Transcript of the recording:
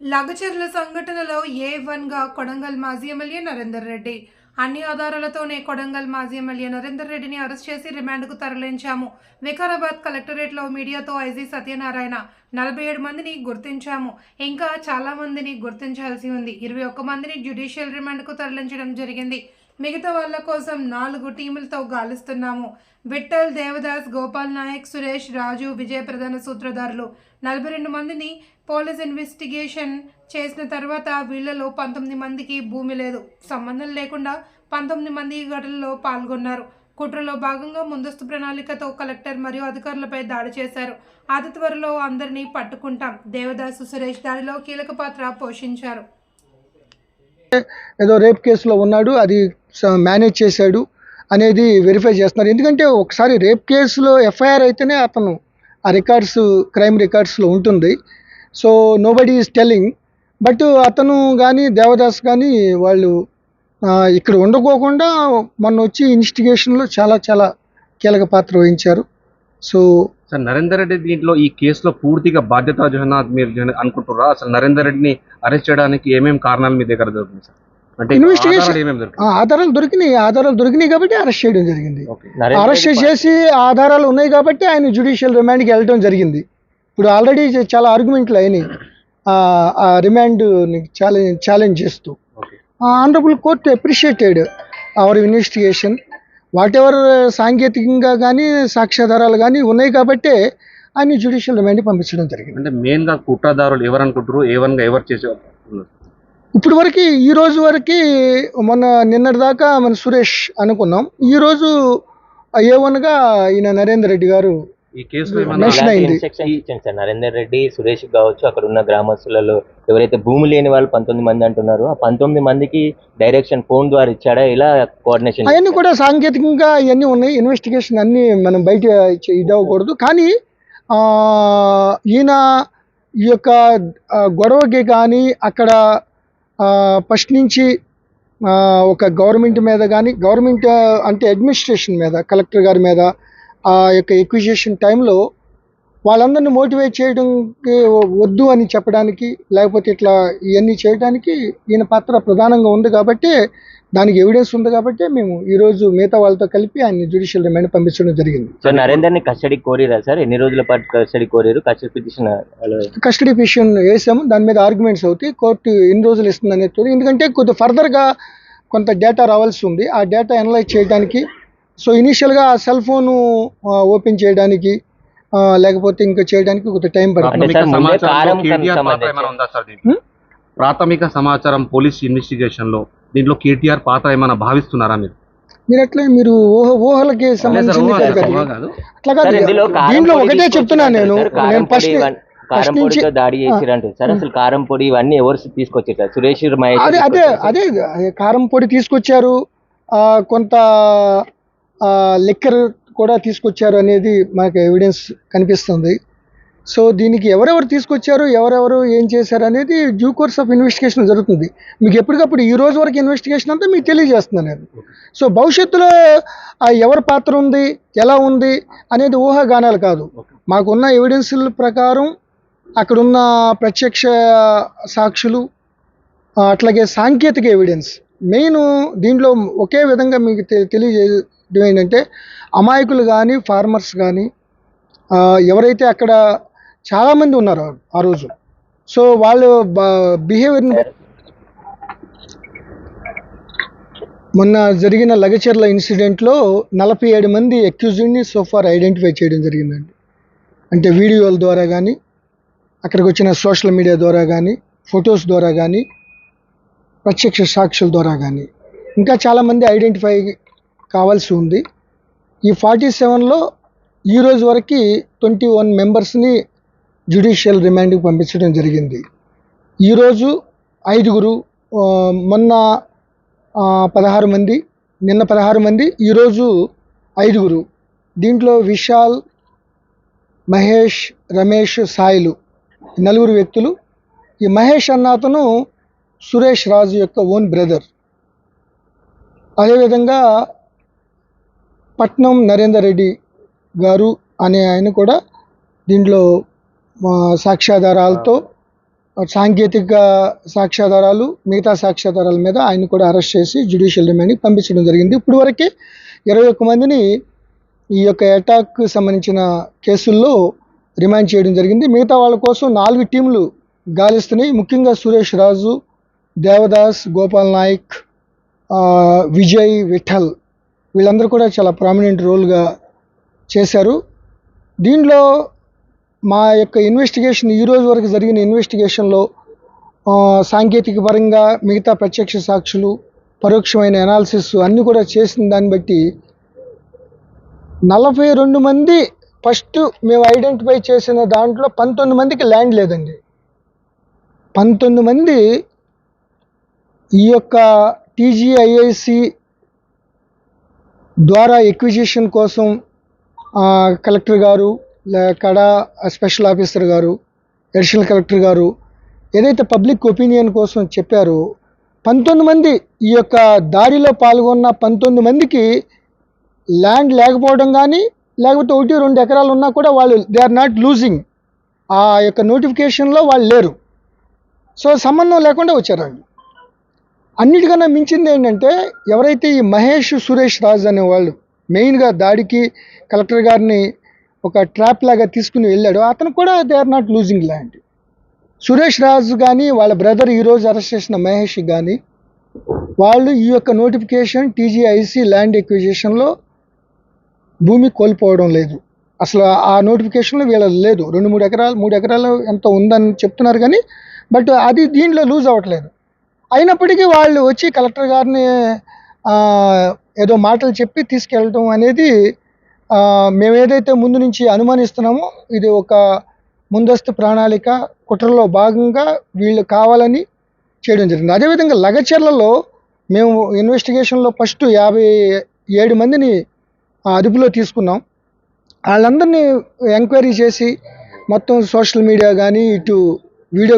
లగచర్ల సంఘటనలో ఏ వన్గా కొడంగల్ మాజీ ఎమ్మెల్యే నరేందర్ రెడ్డి. అన్ని ఆధారాలతోనే కొడంగల్ మాజీ ఎమ్మెల్యే నరేందర్ రెడ్డిని అరెస్ట్ చేసి రిమాండ్కు తరలించాము. వికారాబాద్ కలెక్టరేట్లో మీడియాతో ఐజీ సత్యనారాయణ నలభై ఏడు మందిని గుర్తించాము. ఇంకా చాలామందిని గుర్తించాల్సి ఉంది. ఇరవై ఒక్క మందిని జ్యుడిషియల్ రిమాండ్కు తరలించడం జరిగింది. మిగతా వాళ్ళ కోసం నాలుగు టీములతో గాలిస్తున్నాము. విఠల్ దేవదాస్ గోపాల్ నాయక్ సురేష్ రాజు విజయ ప్రధాన సూత్రధారులు. నలభై రెండు మందిని పోలీస్ ఇన్వెస్టిగేషన్ చేసిన తర్వాత వీళ్ళలో పంతొమ్మిది మందికి భూమి లేదు. సంబంధం లేకుండా పంతొమ్మిది మంది ఈ ఘటనలో పాల్గొన్నారు. కుట్రలో భాగంగా ముందస్తు ప్రణాళికతో కలెక్టర్ మరియు అధికారులపై దాడి చేశారు. అతి త్వరలో అందరినీ పట్టుకుంటాం. దేవదాసు సురేష్ దాడిలో కీలక పాత్ర పోషించారు. ఏదో రేప్ కేసులో ఉన్నాడు అది మేనేజ్ చేశాడు అనేది వెరిఫై చేస్తున్నారు. ఎందుకంటే ఒకసారి రేప్ కేసులో ఎఫ్ఐఆర్ అయితేనే అతను ఆ రికార్డ్స్ క్రైమ్ రికార్డ్స్లో ఉంటుంది. So nobody is telling but అతను కానీ దేవదాస్ కానీ వాళ్ళు ఇక్కడ ఉండకోకుండా మొన్న వచ్చి ఇన్వెస్టిగేషన్లో చాలా చాలా కీలక పాత్ర వహించారు. సో సార్ నరేందర్ రెడ్డి దీంట్లో ఈ కేసులో పూర్తిగా బాధ్యత జన మీరు అనుకుంటున్నారా? అసలు నరేందర్ రెడ్డిని అరెస్ట్ చేయడానికి ఏమేమి కారణాలు మీ దగ్గర దొరికింది సార్? అంటే ఆధారాలు దొరికినాయి? ఆధారాలు దొరికినాయి. కాబట్టి అరెస్ట్ చేయడం జరిగింది. అరెస్ట్ చేసి ఆధారాలు ఉన్నాయి కాబట్టి ఆయన జ్యుడిషియల్ రిమాండ్కి వెళ్ళడం జరిగింది. ఇప్పుడు ఆల్రెడీ చాలా ఆర్గ్యుమెంట్లు అయినాయి. రిమాండ్ ఛాలెంజ్ ఛాలెంజ్ చేస్తూ. Honourable court appreciated our investigation whatever సాంకేతికంగా కానీ సాక్ష్యాధారాలు కానీ ఉన్నాయి కాబట్టే ఆయన జ్యుడిషియల్ రిమాండ్కి పంపించడం జరిగింది అంటే మెయిన్గా కుట్రదారులు ఎవరు అనుకుంటారు ఏ వన్గా ఎవరు చేసే? ఇప్పుడు వరకు ఈ రోజు వరకు మొన్న నిన్నటి దాకా మన సురేష్ అనుకున్నాం ఈ రోజు ఏ వన్గా ఈయన నరేందర్ రెడ్డి గారు ఈ కేసులో నరేందర్ రెడ్డి సురేష్ కావచ్చు అక్కడ ఉన్న గ్రామస్తులలో ఎవరైతే భూమి లేని వాళ్ళు పంతొమ్మిది మంది అంటున్నారో ఆ పంతొమ్మిది మందికి డైరెక్షన్ ఫోన్ ద్వారా ఇచ్చాడా? ఇలా కోఆర్డినేషన్ అవన్నీ కూడా సాంకేతికంగా ఇవన్నీ ఉన్నాయి. ఇన్వెస్టిగేషన్ అన్నీ మనం బయట చే- ఇది అవ్వకూడదు కానీ ఆ, ఈయన ఈ యొక్క గొడవకి కానీ అక్కడ ఫస్ట్ నుంచి ఒక గవర్నమెంట్ మీద కానీ గవర్నమెంట్ అంటే అడ్మినిస్ట్రేషన్ మీద కలెక్టర్ గారి మీద ఆ యొక్క ఎక్విజిషన్ టైంలో వాళ్ళందరినీ మోటివేట్ చేయడానికి వద్దు అని చెప్పడానికి లేకపోతే ఇట్లా ఇవన్నీ చేయడానికి ఈయన పాత్ర ప్రధానంగా ఉంది కాబట్టి దానికి ఎవిడెన్స్ ఉంది కాబట్టి మేము ఈరోజు మిగతా వాళ్ళతో కలిపి ఆయన జ్యుడిషియల్ రిమాండ్ పంపించడం జరిగింది. సో నరేందర్ని కస్టడీ కోరిరా సార్? ఎన్ని రోజుల పాటు కస్టడీ కోరారు? కస్టడీ పిటిషన్ కస్టడీ పిటిషన్ వేసాము. దాని మీద ఆర్గ్యుమెంట్స్ అవుతాయి. కోర్టు ఎన్ని రోజులు ఇస్తుంది అనేది. ఎందుకంటే కొద్ది ఫర్దర్గా కొంత డేటా రావాల్సి ఉంది. ఆ డేటా అనలైజ్ చేయడానికి సో ఇనీషియల్గా ఆ సెల్ ఫోను ఓపెన్ చేయడానికి లేకపోతే ఇంకా చేయడానికి కొంత టైం పడుతుంది. ప్రాథమిక సమాచారం పోలీస్ ఇన్వెస్టిగేషన్లో దీంట్లో? కేటీఆర్ పాత్ర ఏమైనా భావిస్తున్నారా మీరు? మీరు ఎట్లా మీరు ఊహ ఊహలకి. అట్లా కాదు దీంట్లో పొడి ఒకటే తీసుకొచ్చారు చెప్తున్నాను నేను. నేను ఫస్ట్ కారం పొడితో దాడి చేసిరంటే సార్ అసలు కారం పొడి ఇవన్నీ ఎవరు తీసుకొచ్చారు సురేష్ మహేష్ అదే అదే? అదే కారం పొడి తీసుకొచ్చారు. కొంత లిక్కర్ కూడా తీసుకొచ్చారు అనేది మనకు ఎవిడెన్స్ కనిపిస్తుంది. సో దీనికి ఎవరెవరు తీసుకొచ్చారు ఎవరెవరు ఏం చేశారు అనేది డ్యూ కోర్స్ ఆఫ్ ఇన్వెస్టిగేషన్ జరుగుతుంది. మీకు ఎప్పటికప్పుడు ఈ రోజు వరకు ఇన్వెస్టిగేషన్ అంతా మీకు తెలియజేస్తున్నాను నేను సో భవిష్యత్తులో ఆ ఎవరి పాత్ర ఉంది ఎలా ఉంది అనేది ఊహాగానాలు కాదు. మాకున్న ఎవిడెన్స్ల ప్రకారం అక్కడున్న ప్రత్యక్ష సాక్షులు అట్లాగే సాంకేతిక ఎవిడెన్స్ మెయిన్ దీంట్లో ఒకే విధంగా మీకు తెలియజే తెలియజేయడం ఏంటంటే అమాయకులు కానీ ఫార్మర్స్ కానీ ఎవరైతే అక్కడ చాలామంది ఉన్నారు ఆ- ఆ రోజు. సో వాళ్ళు బిహేవియర్ని మొన్న జరిగిన లగచర్ల ఇన్సిడెంట్లో నలభై ఏడు మంది అక్యూజ్డ్ని సోఫార్ ఐడెంటిఫై చేయడం జరిగిందండి. అంటే వీడియోల ద్వారా కానీ అక్కడికి వచ్చిన సోషల్ మీడియా ద్వారా కానీ ఫొటోస్ ద్వారా కానీ ప్రత్యక్ష సాక్షుల ద్వారా కానీ ఇంకా చాలామంది ఐడెంటిఫై కావాల్సి ఉంది. ఈ ఫార్టీ సెవెన్లో ఈ రోజు వరకు ట్వంటీ వన్ మెంబర్స్ని జ్యుడిషియల్ రిమాండ్కి పంపించడం జరిగింది. ఈరోజు ఐదుగురు మొన్న పదహారు మంది నిన్న పదహారు మంది ఈరోజు ఐదుగురు. దీంట్లో విశాల్ మహేష్ రమేష్ సాయిలు నలుగురు వ్యక్తులు. ఈ మహేష్ అన్న అతను సురేష్ రాజు యొక్క ఓన్ బ్రదర్. అదేవిధంగా పట్నం నరేందర్ రెడ్డి గారు అనే ఆయన కూడా దీంట్లో సాక్ష్యాధారాలతో సాంకేతిక సాక్ష్యాధారాలు మిగతా సాక్ష్యాధారాల మీద ఆయన కూడా అరెస్ట్ చేసి జ్యుడిషియల్ రిమాండ్కి పంపించడం జరిగింది. ఇప్పుడు వరకే ఇరవై ఒక్క మందిని ఈ యొక్క అటాక్ సంబంధించిన కేసుల్లో రిమాండ్ చేయడం జరిగింది. మిగతా వాళ్ళ కోసం నాలుగు టీంలు గాలిస్తున్నాయి. ముఖ్యంగా సురేష్ రాజు దేవదాస్ గోపాల్ నాయక్ విజయ్ విఠల్ వీళ్ళందరూ కూడా చాలా ప్రామినెంట్ రోల్గా చేశారు. దీంట్లో మా యొక్క ఇన్వెస్టిగేషన్ ఈరోజు వరకు జరిగిన ఇన్వెస్టిగేషన్లో సాంకేతిక పరంగా మిగతా ప్రత్యక్ష సాక్షులు పరోక్షమైన అనాలిసిస్ అన్నీ కూడా చేసిన దాన్ని బట్టి నలభై రెండు మంది ఫస్ట్ మేము ఐడెంటిఫై చేసిన దాంట్లో పంతొమ్మిది మందికి ల్యాండ్ లేదండి. పంతొమ్మిది మంది ఈ యొక్క టీజీఐఐసి ద్వారా ఎక్విజిషన్ కోసం కలెక్టర్ గారు లే- కడా స్పెషల్ ఆఫీసర్ గారు అడిషనల్ కలెక్టర్ గారు ఏదైతే పబ్లిక్ ఒపీనియన్ కోసం చెప్పారో పంతొమ్మిది మంది ఈ యొక్క దారిలో పాల్గొన్న పంతొమ్మిది మందికి ల్యాండ్ లేకపోవడం కానీ లేకపోతే ఒకటి రెండు ఎకరాలు ఉన్నా కూడా వాళ్ళు దే ఆర్ నాట్ లూజింగ్ ఆ యొక్క నోటిఫికేషన్లో వాళ్ళు లేరు. సో సంబంధం లేకుండా వచ్చారండి. అన్నిటికన్నా మించింది ఏంటంటే ఎవరైతే ఈ మహేష్ సురేష్ రాజ్ అనేవాళ్ళు మెయిన్గా దాడికి కలెక్టర్ గారిని ఒక ట్రాప్ లాగా తీసుకుని వెళ్ళాడు అతను కూడా they are not losing land. Suresh Raju కానీ వాళ్ళ బ్రదర్ ఈరోజు అరెస్ట్ చేసిన మహేష్ కానీ వాళ్ళు ఈ యొక్క నోటిఫికేషన్ టీజీఐసి ల్యాండ్ ఎక్విజిషన్లో భూమి కోల్పోవడం లేదు. అసలు ఆ నోటిఫికేషన్లో వీళ్ళ లేదు. రెండు మూడు ఎకరాలు మూడు ఎకరాలు ఎంత ఉందని చెప్తున్నారు కానీ బట్ అది దీంట్లో లూజ్ అవ్వట్లేదు. అయినప్పటికీ వాళ్ళు వచ్చి కలెక్టర్ గారిని ఏదో మాటలు చెప్పి తీసుకెళ్ళటం అనేది మేము ఏదైతే ముందు నుంచి అనుమానిస్తున్నామో ఇది ఒక ముందస్తు ప్రణాళిక కుట్రలో భాగంగా వీళ్ళు కావాలని చేయడం జరిగింది. అదేవిధంగా లగచర్లలో మేము ఇన్వెస్టిగేషన్లో ఫస్ట్ యాభై ఏడు మందిని అదుపులో తీసుకున్నాం. వాళ్ళందరినీ ఎంక్వైరీ చేసి మొత్తం సోషల్ మీడియా కానీ ఇటు వీడియో